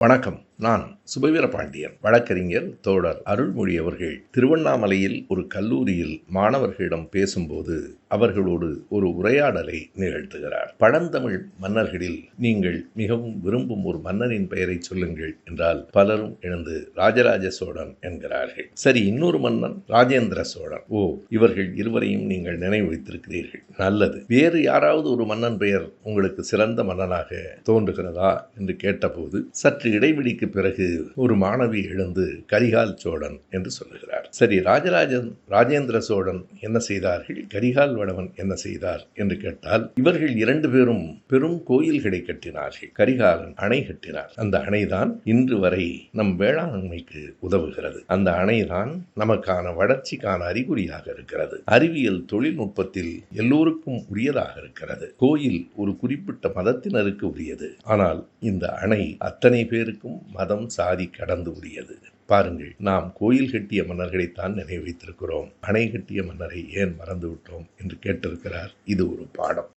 வணக்கம். நான் சுபவீர பாண்டியன் வழக்கறிஞர் தோழர் அருள்மொழி அவர்கள் திருவண்ணாமலையில் ஒரு கல்லூரியில் மாணவர்களிடம் பேசும்போது அவர்களோடு ஒரு உரையாடலை நிகழ்த்துகிறார். பழந்தமிழ் மன்னர்களில் நீங்கள் மிகவும் விரும்பும் ஒரு மன்னனின் பெயரை சொல்லுங்கள் என்றால் பலரும் எழுந்து ராஜராஜ சோழன் என்கிறார்கள். சரி இன்னொரு மன்னன் ராஜேந்திர சோழன். ஓ இவர்கள் இருவரையும் நீங்கள் நினைவு வைத்திருக்கிறீர்கள் நல்லது. வேறு யாராவது ஒரு மன்னன் பெயர் உங்களுக்கு சிறந்த மன்னனாக தோன்றுகிறதா என்று கேட்டபோது சற்று இடைவெளிக்கு பிறகு ஒரு மாணவி எழுந்து கரிகால் சோழன் என்று சொல்லுகிறார். சரி ராஜராஜன் ராஜேந்திர சோழன் என்ன செய்தார்கள்? கரிகால் வடவன் என்ன செய்தார் என்று கேட்டால் இவர்கள் இரண்டு பேரும் பெரும் கோயில்களை கட்டினார்கள். கரிகாலன் அணை கட்டினார். அந்த அணைதான் இன்று வரை நம் வேளாண்மைக்கு உதவுகிறது. அந்த அணைதான் நமக்கான வளர்ச்சிக்கான அறிகுறியாக இருக்கிறது. அறிவியல் தொழில்நுட்பத்தில் எல்லோருக்கும் உரியதாக இருக்கிறது. கோயில் ஒரு குறிப்பிட்ட மதத்தினருக்கு உரியது. ஆனால் இந்த அணை அத்தனை பேருக்கும் மதம் சாதி கடந்து உரியது பாருங்கள் நாம் கோயில் கட்டிய மன்னர்களைத்தான் நினைவு வைத்திருக்கிறோம் அணை கட்டிய மன்னரை ஏன் மறந்து விட்டோம் என்று கேட்டிருக்கிறார். இது ஒரு பாடம்.